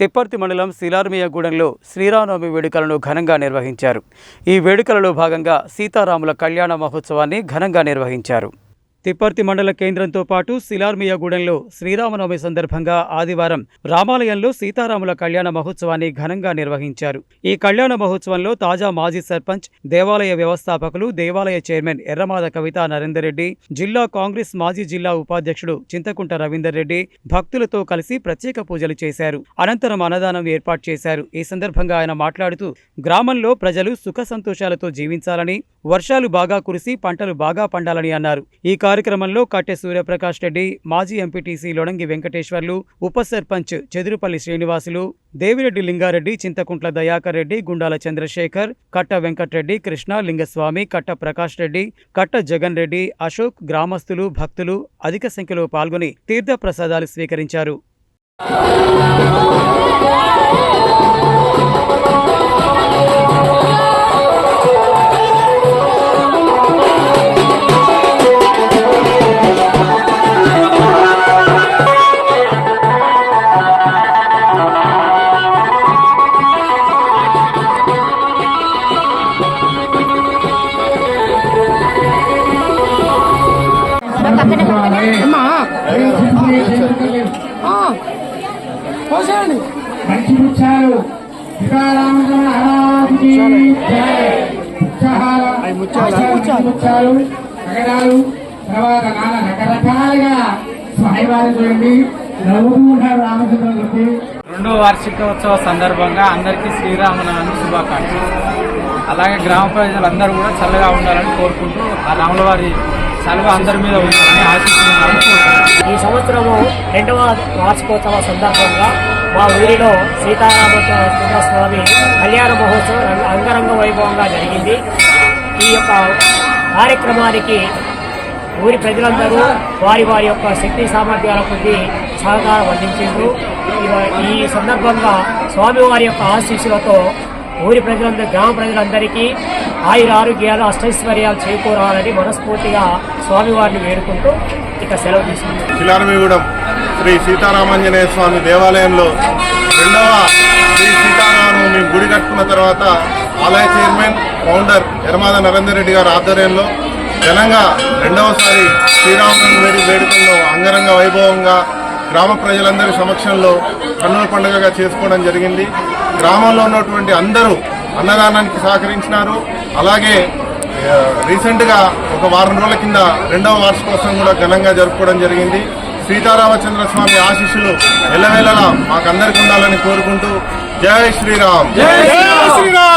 తిప్పర్తి మండలం శిలార్మియగూడెంలో శ్రీరామనవమి వేడుకలను ఘనంగా నిర్వహించారు. ఈ వేడుకలలో భాగంగా సీతారాముల కళ్యాణ మహోత్సవాన్ని ఘనంగా నిర్వహించారు. తిప్పర్తి మండల కేంద్రంతో పాటు శిలార్మియగూడెంలో శ్రీరామనవమి సందర్భంగా ఆదివారం రామాలయంలో సీతారాముల కళ్యాణ మహోత్సవాన్ని ఘనంగా నిర్వహించారు. ఈ కళ్యాణ మహోత్సవంలో తాజా మాజీ సర్పంచ్ దేవాలయ వ్యవస్థాపకులు దేవాలయ చైర్మన్ ఎర్రమాద కవిత నరేందర్ రెడ్డి జిల్లా కాంగ్రెస్ మాజీ జిల్లా ఉపాధ్యక్షుడు చింతకుంట రవీందర్ రెడ్డి భక్తులతో కలిసి ప్రత్యేక పూజలు చేశారు. అనంతరం అన్నదానం ఏర్పాటు చేశారు. ఈ సందర్భంగా ఆయన మాట్లాడుతూ గ్రామంలో ప్రజలు సుఖ సంతోషాలతో జీవించాలని వర్షాలు బాగా కురిసి పంటలు బాగా పండాలని అన్నారు. ఈ కార్యక్రమంలో కట్టె సూర్యప్రకాష్ రెడ్డి మాజీ ఎంపీటీసీ లొడంగి వెంకటేశ్వర్లు ఉప సర్పంచ్ చెదురుపల్లి శ్రీనివాసులు దేవిరెడ్డి లింగారెడ్డి చింతకుంట్ల దయాకర్ రెడ్డి గుండాల చంద్రశేఖర్ కట్ట వెంకట్రెడ్డి కృష్ణ లింగస్వామి కట్ట ప్రకాష్ రెడ్డి కట్ట జగన్ రెడ్డి అశోక్ గ్రామస్తులు భక్తులు అధిక సంఖ్యలో పాల్గొని తీర్థ ప్రసాదాలు స్వీకరించారు. అమ్మా. పోసేయండి. మంచి ముత్యాలు నగరాలు. తర్వాత నాన్న రకరకాలుగా స్వామివారి చూడండి. రెండో వార్షికోత్సవ సందర్భంగా అందరికీ శ్రీరామనవమి శుభాకాంక్షలు. అలాగే గ్రామ ప్రజలందరూ కూడా చల్లగా ఉండాలని కోరుకుంటూ ఆ రాముల వారి చల్లవ అందరి మీద ఉండాలని ఆశిస్తున్నాను. ఈ సంవత్సరము రెండవ వార్షికోత్సవ సందర్భంగా మా ఊరిలో సీతారామచంద్ర స్వామి కళ్యాణ మహోత్సవం అంగరంగ వైభవంగా జరిగింది. ఈ యొక్క కార్యక్రమానికి ఊరి ప్రజలందరూ వారి వారి యొక్క శక్తి సామర్థ్యాల కొద్ది సహకారం అందించారు ఈ సందర్భంగా స్వామివారి యొక్క ఆశీస్సులతో ఊరి ప్రజలందరూ గ్రామ ప్రజలందరికీ ఆయుర ఆరోగ్యాలు అష్టైశ్వర్యాలు చేకూరాలని మనస్ఫూర్తిగా స్వామివారిని వేడుకుంటూ ఇక సెలవు తీసుకుంటాం శిలారమిగూడెం శ్రీ సీతారామాంజనేయ స్వామి దేవాలయంలో రెండవ శ్రీ సీతారామనవమి గుడి కట్టుకున్న తర్వాత ఆలయ చైర్మన్ ఫౌండర్ యరమాద నరేందర్ రెడ్డి గారి ఆధ్వర్యంలో ఘనంగా రెండవసారి శ్రీరామనవమి వేడి వేడుకలను అంగరంగ వైభవంగా గ్రామ ప్రజలందరి సమక్షంలో కన్నుల పండుగగా చేసుకోవడం జరిగింది. గ్రామంలో ఉన్నటువంటి అందరూ అన్నదానానికి సహకరించినారు. అలాగే రీసెంట్గా ఒక వారం రోజుల కింద రెండవ వార్షికోత్సవం కూడా ఘనంగా జరుపుకోవడం జరిగింది. సీతారామచంద్ర స్వామి ఆశీస్సులు ఎల్లవేళలా మాకందరికీ ఉండాలని కోరుకుంటూ జై శ్రీరామ్. జై శ్రీరామ్!